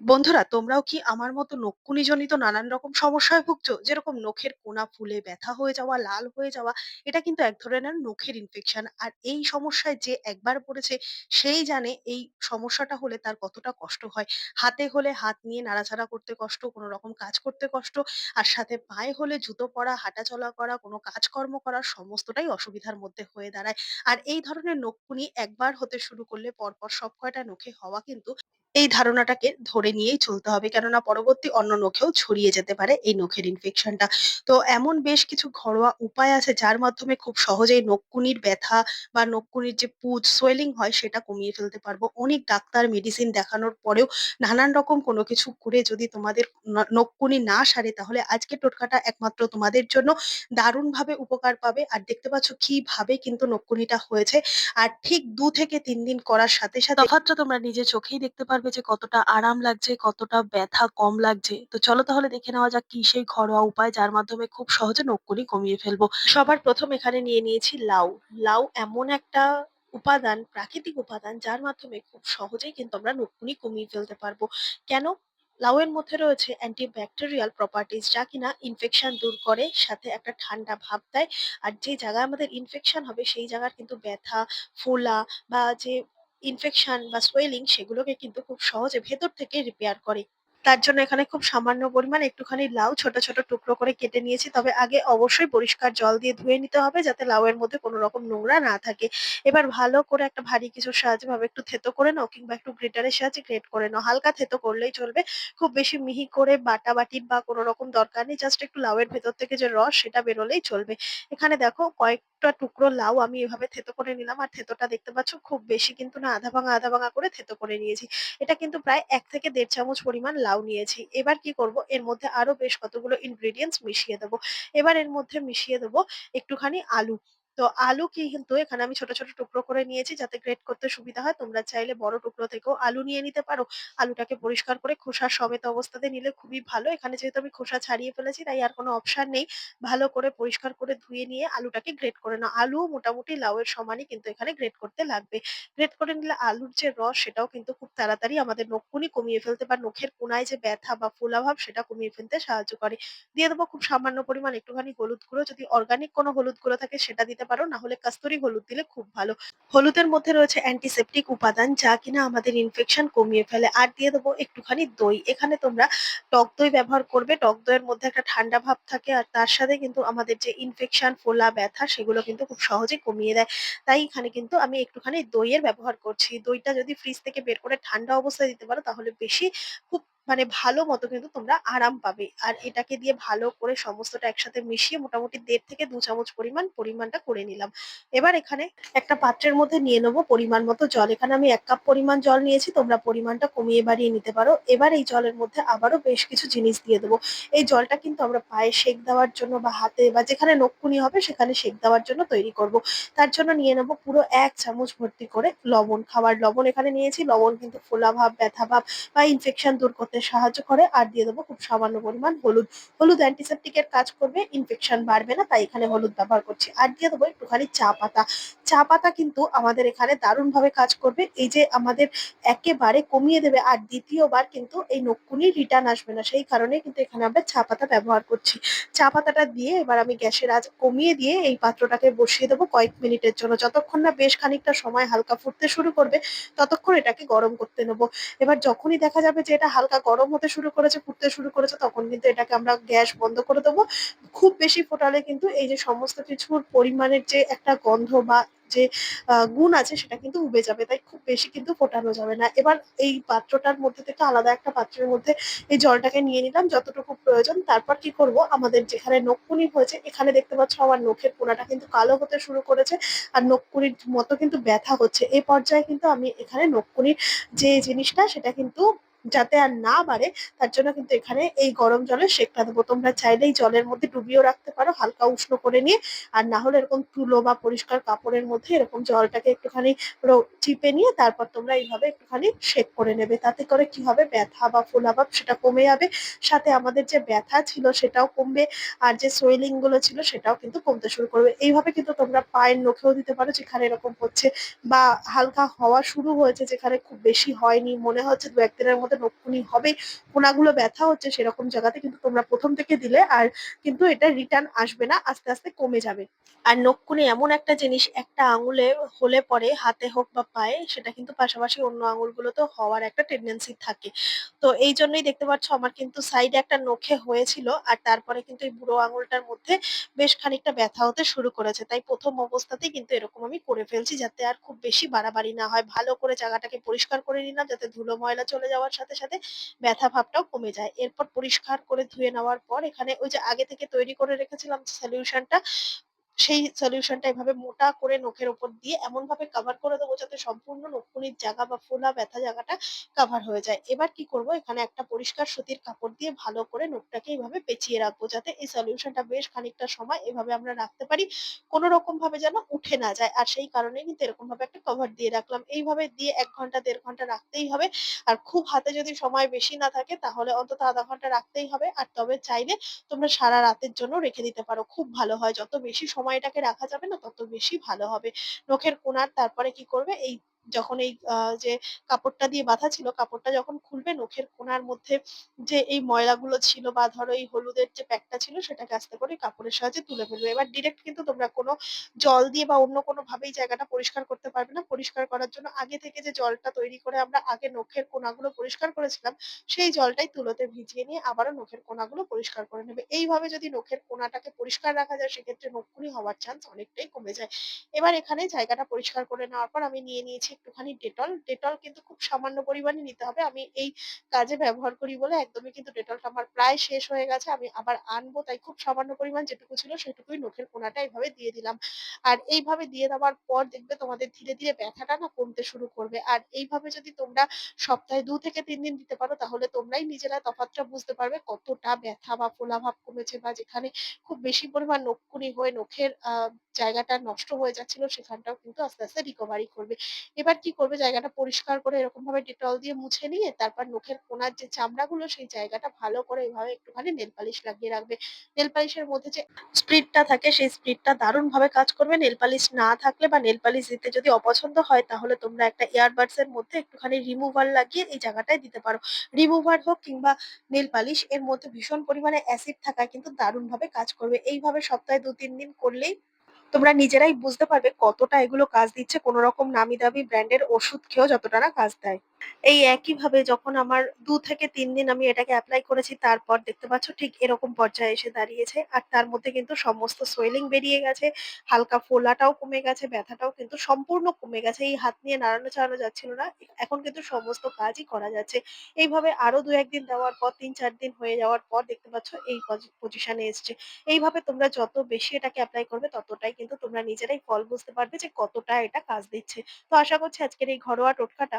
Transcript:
বন্ধুরা তোমরাও কি আমার মতো নকুনিজনিত নানান রকম সমস্যায় ভুগছো? যেরকম নখের কোনা ফুলে ব্যথা হয়ে যাওয়া, লাল হয়ে যাওয়া, এটা কিন্তু এক ধরনের নখের ইনফেকশন। আর এই সমস্যায় যে একবার পড়েছে সেই জানে এই সমস্যাটা হলে তার কতটা কষ্ট হয়। হাতে হলে হাত নিয়ে নাড়াচাড়া করতে কষ্ট, কোনো রকম কাজ করতে কষ্ট, আর সাথে পায়ে হলে জুতো পরা, হাঁটাচলা করা, কোনো কাজকর্ম করা সমস্তটাই অসুবিধার মধ্যে হয়ে দাঁড়ায়। আর এই ধরনের নকুনি একবার হতে শুরু করলে পরপর সব কয়টা নখে হওয়া কিন্তু এই ধারণাটাকে ধরে নিয়েই চলতে হবে। কেননা পরবর্তী অন্য নখেও ছড়িয়ে যেতে পারে এই নখের ইনফেকশনটা। তো এমন বেশ কিছু ঘরোয়া উপায় আছে যার মাধ্যমে খুব সহজেই নকুনির ব্যথা বা নকুনির যে পুজ, সোয়েলিং হয় সেটা কমিয়ে ফেলতে পারব। অনেক ডাক্তার, মেডিসিন দেখানোর পরেও নানান রকম কোনো কিছু করে যদি তোমাদের ন নকুনি না সারে তাহলে আজকে টোটকাটা একমাত্র তোমাদের জন্য দারুণভাবে উপকার পাবে। আর দেখতে পাচ্ছ কীভাবে কিন্তু নকুনিটা হয়েছে। আর ঠিক দু থেকে তিন দিন করার সাথে, সাথে তোমরা নিজের চোখেই দেখতে পারবে যে কতটা আরাম লাগছে, কতটা ব্যথা কম লাগছে। তো চলো তাহলে দেখে নেওয়া যাক কি সেই ঘরোয়া উপায় যার মাধ্যমে খুব সহজে নকুনি কমিয়ে ফেলব। সবার প্রথম এখানে নিয়ে নিয়েছি লাউ। লাউ এমন একটা উপাদান, প্রাকৃতিক উপাদান যার মাধ্যমে খুব সহজেই কিন্তু আমরা নকুনি কমিয়ে ফেলতে পারব। কেন? লাউয়ের মধ্যে রয়েছে অ্যান্টিব্যাকটেরিয়াল প্রপার্টিজ যা কিনা ইনফেকশন দূর করে, সাথে একটা ঠান্ডা ভাব দেয়। আর যে জায়গায় আমাদের ইনফেকশন হবে সেই জায়গার কিন্তু ব্যথা, ফোলা বা যে ইনফেকশন বা সোয়েলিং সেগুলোকে কিন্তু খুব সহজে ভেতর থেকে রিপেয়ার করে। তার জন্য এখানে খুব সামান্য পরিমাণ একটুখানি লাউ ছোট, ছোট টুকরো করে কেটে নিয়েছি। তবে আগে অবশ্যই পরিষ্কার জল দিয়ে ধুয়ে নিতে হবে যাতে লাউয়ের মধ্যে কোনো রকম নোংরা না থাকে। এবার ভালো করে একটা ভারী কিছুর সাহায্যে ভাবে একটু থেতো করে নাও কিংবা একটু গ্রেটারের সাহায্যে গ্রেট করে নাও। হালকা থেতো করলেই চলবে। খুব বেশি মিহি করে বাটাবাটির বা কোনো রকম দরকার নেই। জাস্ট একটু লাউয়ের ভেতর থেকে যে রস সেটা বেরোলেই চলবে। এখানে দেখো কয়েকটা টুকরো লাউ আমি এভাবে থেতো করে নিলাম। আর থেতোটা দেখতে পাচ্ছ খুব বেশি কিন্তু না আধা ভাঙা, আধা ভাঙা করে থেতো করে নিয়েছি। এটা কিন্তু প্রায় এক থেকে দেড় চামচ পরিমাণ লাউ নিয়েছি। এবার কি করব এর মধ্যে আরও বেশ কতগুলো ইনগ্রিডিয়েন্টস মিশিয়ে দেবো এবার এর মধ্যে মিশিয়ে দেবো একটুখানি আলু। তো আলু কি কিন্তু এখানে আমি ছোট, ছোট টুকরো করে নিয়েছি যাতে গ্রেট করতে সুবিধা হয়। তোমরা চাইলে বড় টুকরো থেকেও আলু নিয়ে নিতে পারো। আলুটাকে পরিষ্কার করে খোসা সমেত অবস্থাতে নিলে খুবই ভালো। এখানে যেহেতু আমি খোসা ছাড়িয়ে ফেলেছি তাই আর কোনো অপশন নেই। ভালো করে পরিষ্কার করে ধুয়ে নিয়ে আলুটাকে গ্রেট করে নাও। আলু মোটামুটি লাউয়ের সমানই কিন্তু এখানে গ্রেট করতে লাগবে। গ্রেট করে নিলে আলুর যে রস সেটাও কিন্তু খুব তাড়াতাড়ি আমাদের নখকুনি কমিয়ে ফেলতে বা নখের কোনায় যে ব্যথা বা ফোলাভাব সেটা কমিয়ে ফেলতে সাহায্য করে। দিয়ে দেবো খুব সামান্য পরিমাণ একটুখানি হলুদ গুঁড়ো। যদি অর্গানিক কোনো হলুদ গুঁড়ো থাকে সেটা দিতে পারো। না হলে কাস্তুরি হলুদ দিলে খুব ভালো। হলুদের মধ্যে রয়েছে অ্যান্টিসেপটিক উপাদান যা কিনা আমাদের ইনফেকশন কমিয়ে ফেলে। আর দিয়ে দেবো একটুখানি দই। এখানে তোমরা টক দই ব্যবহার করবে। টক দইয়ের মধ্যে একটা ঠান্ডা ভাব থাকে আর তার সাথে কিন্তু আমাদের যে ইনফেকশন, ফোলা, ব্যথা সেগুলো কিন্তু খুব সহজেই কমিয়ে দেয়। তাই এখানে কিন্তু আমি একটুখানি দইয়ের ব্যবহার করছি। দইটা যদি ফ্রিজ থেকে বের করে ঠান্ডা অবস্থায় দিতে পারো তাহলে বেশি খুব মানে ভালো মতো কিন্তু তোমরা আরাম পাবে। আর এটাকে দিয়ে ভালো করে সমস্তটা একসাথে মিশিয়ে মোটামুটি দেড় থেকে দু চামচ পরিমাণ পরিমাণটা করে নিলাম। এবার এখানে একটা পাত্রের মধ্যে নিয়ে নেব পরিমাণ মতো জল। এখানে আমি এক কাপ পরিমাণ জল নিয়েছি। তোমরা পরিমাণটা কমিয়ে বাড়িয়ে নিতে পারো। এবার এই জলের মধ্যে আবারও বেশ কিছু জিনিস দিয়ে দেবো। এই জলটা কিন্তু আমরা পায়ে সেঁক দেওয়ার জন্য বা হাতে বা যেখানে নখকুনি হবে সেখানে সেঁক দেওয়ার জন্য তৈরি করব। তার জন্য নিয়ে নেব পুরো এক চামচ ভর্তি করে লবণ। খাবার লবণ এখানে নিয়েছি। লবণ কিন্তু ফোলা ভাব, ব্যথা ভাব বা ইনফেকশন দূর করতে সাহায্য করে। আর দিয়ে দেবো খুব সামান্য পরিমাণ হলুদ। হলুদ অ্যান্টিসেপটিক এর কাজ করবে। ইনফেকশন বাড়বে না, তাই এখানে হলুদ ব্যবহার করছি। আর দিয়ে দেবো একটুখানি চা পাতা। চা পাতা কিন্তু আমাদের এখানে দারুণভাবে কাজ করবে। এই যে আমাদের একেবারে কমিয়ে দেবে, আর দ্বিতীয়বার কিন্তু এই নখকুনি রিটার্ন আসবে না। সেই কারণে কিন্তু এখানে আমরা চা পাতা ব্যবহার করছি। চা পাতাটা দিয়ে এবার আমি গ্যাসের আজ কমিয়ে দিয়ে এই পাত্রটাকে বসিয়ে দেবো কয়েক মিনিটের জন্য। যতক্ষণ না বেশ খানিকটা সময় হালকা ফুটতে শুরু করবে, ততক্ষণ এটাকে গরম করতে নেব। এবার যখনই দেখা যাবে যে এটা হালকা গরম হতে শুরু করেছে, ফুটতে শুরু করেছে তখন কিন্তু এটাকে আমরা গ্যাস বন্ধ করে দেবো। খুব বেশি ফোটালে কিন্তু এই যে সমস্ত কিছুর পরিমাণের যে একটা গন্ধ বা যে গুণ আছে সেটা কিন্তু উবে যাবে। তাই খুব বেশি কিন্তু ফোটানো যাবে না। এবার এই পাত্রটার মধ্যে থেকে আলাদা একটা পাত্রের মধ্যে এই জলটাকে নিয়ে নিলাম যতটুকু প্রয়োজন। তারপর কি করব আমাদের যেখানে নখকুনি হয়েছে এখানে দেখতে পাচ্ছ আমার নখের পোনাটা কিন্তু কালো হতে শুরু করেছে। আর নখকুনির মতো কিন্তু ব্যথা হচ্ছে। এই পর্যায়ে কিন্তু আমি এখানে নখকুনির যে জিনিসটা সেটা কিন্তু যাতে আর না বাড়ে, তার জন্য কিন্তু এখানে এই গরম জলে সেঁকটা দেবো। তোমরা চাইলে এই জলের মধ্যে ডুবিয়েও রাখতে পারো, হালকা উষ্ণ করে নিয়ে। আর না হলে এরকম তুলো বা পরিষ্কার কাপড়ের মধ্যে এরকম জলটাকে একটুখানি চিপে নিয়ে তারপর তোমরা এইভাবে একটুখানি সেঁক করে নেবে। তাতে করে কি হবে ব্যথা বা ফোলাভাব সেটা কমে যাবে। সাথে আমাদের যে ব্যথা ছিল সেটাও কমবে। আর যে সোয়েলিংগুলো ছিল সেটাও কিন্তু কমতে শুরু করবে। এইভাবে কিন্তু তোমরা পায়ের নখেও দিতে পারো, যেখানে এরকম হচ্ছে বা হালকা হওয়া শুরু হয়েছে, যেখানে খুব বেশি হয়নি মনে হচ্ছে দু একদিনের মধ্যে মধ্যে নখকুনি হবে, কোনাগুলো ব্যথা হচ্ছে সেরকম জায়গাতে কিন্তু তোমরা প্রথম থেকে দিলে আর কিন্তু এটা রিটার্ন আসবে না। আস্তে, আস্তে কমে যাবে। আর নখকুনি এমন একটা জিনিস একটা আঙুলে হলে পরে হাতে হোক বা পায়ে সেটা কিন্তু পাশাপাশি অন্য আঙুলগুলোতেও হওয়ার একটা টেনডেন্সি থাকে। তো এই জন্যই দেখতে পাচ্ছ আমার কিন্তু সাইডে একটা নখে হয়েছিল আর তারপরে কিন্তু এই বুড়ো আঙুলটার মধ্যে বেশ খানিকটা ব্যথা হতে শুরু করেছে। তাই প্রথম অবস্থাতেই কিন্তু এরকম আমি করে ফেলছি যাতে আর খুব বেশি বাড়াবাড়ি না হয়। ভালো করে জায়গাটাকে পরিষ্কার করে নিলাম যাতে ধুলো ময়লা চলে যাওয়ার সাথে, সাথে ব্যথা ভাবটাও কমে যায়। এরপর পরিষ্কার করে ধুয়ে নেওয়ার পর এখানে ওই যে আগে থেকে তৈরি করে রেখেছিলাম সলিউশনটা সেই সলিউশনটা এভাবে মোটা করে নখের ওপর দিয়ে এমনভাবে কভার করে দেবো যাতে সম্পূর্ণ নখকুনির জায়গা বা ফোলা ব্যথা জায়গাটা কভার হয়ে যায়। এবার কি করব এখানে একটা পরিষ্কার সুতির কাপড় দিয়ে ভালো করে নখটাকে এইভাবে পেঁচিয়ে রাখব যাতে এই সলিউশনটা বেশ খানিকটা সময় এভাবে আমরা রাখতে পারি। কোনো রকম ভাবে যেন উঠে না যায়। আর সেই কারণেই কিন্তু এরকম ভাবে একটা কভার দিয়ে রাখলাম। এইভাবে দিয়ে এক ঘণ্টা, দেড় ঘণ্টা রাখতেই হবে। আর খুব হাতে যদি সময় বেশি না থাকে তাহলে অন্তত আধা ঘণ্টা রাখতেই হবে। আর তবে চাইলে তোমরা সারা রাতের জন্য রেখে দিতে পারো। খুব ভালো হয়। যত বেশি সময় এটাকে রাখা যাবে না তত বেশি ভালো হবে। নখের কোনার তারপরে কি করবে এই যখন এই যে কাপড়টা দিয়ে বাঁধা ছিল, কাপড়টা যখন খুলবে নখের কোনার মধ্যে যে এই ময়লাগুলো ছিল বা ধরো এই হলুদের যে প্যাকটা ছিল সেটাকে আস্তে করে কাপড়ের সাহায্যে তুলে ফেলবে। এবার ডিরেক্ট কিন্তু তোমরা কোনো জল দিয়ে বা অন্য কোনোভাবেই জায়গাটা পরিষ্কার করতে পারবে না। পরিষ্কার করার জন্য আগে থেকে যে জলটা তৈরি করে আমরা আগে নখের কোনাগুলো পরিষ্কার করেছিলাম, সেই জলটাই তুলোতে ভিজিয়ে নিয়ে আবারও নখের কোনাগুলো পরিষ্কার করে নেবে। এইভাবে যদি নখের কোনাটাকে পরিষ্কার রাখা যায় সেক্ষেত্রে নখকুনি হওয়ার চান্স অনেকটাই কমে যায়। এবার এখানে জায়গাটা পরিষ্কার করে নেওয়ার পর আমি নিয়ে নিয়েছি একটুখানি ডেটল। ডেটল কিন্তু খুব সামান্য পরিমাণে নিতে হবে। আমি এই কাজে ব্যবহার করি বলে একদমই কিন্তু ডেটলটা আমার প্রায় শেষ হয়ে গেছে। আমি আবার আনব তাই খুব সামান্য পরিমাণ যেটুকু ছিল সেটুকুই নখের কোনাটা এভাবে দিয়ে দিলাম। আর এইভাবে দিয়ে দেওয়ার পর দেখবে তোমাদের ধীরে, ধীরে ব্যথাটা না কমতে শুরু করবে। আর এইভাবে যদি তোমরা সপ্তাহে দু থেকে তিন দিন দিতে পারো তাহলে তোমরাই নিজেরা তফাৎটা বুঝতে পারবে কতটা ব্যথা বা ফোলাভাব কমেছে বা যেখানে খুব বেশি পরিমাণ নখকুনি হয়ে নখের জায়গাটা নষ্ট হয়ে যাচ্ছিল সেখানটাও কিন্তু আস্তে, আস্তে রিকভারি করবে। এবার কি করবে জায়গাটা পরিষ্কার করে এরকমভাবে ডেটল দিয়ে মুছে নিয়ে তারপর নখের কোনার যে চামড়াগুলো, সেই জায়গাটা ভালো করে এভাবে একটুখানি নেল পালিশ লাগিয়ে রাখবে। নেল পালিশের মধ্যে যে স্প্রিটটা থাকে, সেই স্প্রিটটা দারুণভাবে কাজ করবে। নেল পালিশ না থাকলে বা নেল পালিশ দিতে যদি অপছন্দ হয়, তাহলে তোমরা একটা ইয়ারবাডস এর মধ্যে একটুখানি রিমুভার লাগিয়ে এই জায়গাটায় দিতে পারো। রিমুভার হোক কিংবা নেল পালিশ, এর মধ্যে ভীষণ পরিমাণে অ্যাসিড থাকায় কিন্তু দারুণভাবে কাজ করবে। এইভাবে সপ্তাহে ২-৩ দিন করলেই তোমরা নিজেরাই বুঝতে পারবে কতটা এগুলো কাজ দিচ্ছে কোনো রকম নামি দামি ব্র্যান্ডের ওষুধ খেয়েও যতটা না কাজ দেয়। এই একইভাবে যখন আমার দু থেকে তিন দিন আমি এটাকে অ্যাপ্লাই করেছি তারপর দেখতে পাচ্ছ ঠিক এরকম পর্যায়ে এসে দাঁড়িয়েছে। আর তার মধ্যে কিন্তু সমস্ত সোয়েলিং বেরিয়ে গেছে, হালকা ফোলাটাও কমে গেছে, ব্যথাটাও কিন্তু সম্পূর্ণ কমে গেছে। এই হাত নিয়ে নাড়ানো চাড়ানো যাচ্ছিল না। এখন কিন্তু সমস্ত কাজই করা যাচ্ছে। এইভাবে আরও দু একদিন দেওয়ার পর ৩-৪ দিন হয়ে যাওয়ার পর দেখতে পাচ্ছ এই পজিশনে এসছে। এইভাবে তোমরা যত বেশি এটাকে অ্যাপ্লাই করবে ততটাই কিন্তু তোমরা নিজেরাই ফল বুঝতে পারবে যে কতটা এটা কাজ দিচ্ছে। তো আশা করছি আজকের এই ঘরোয়া টোটকাটা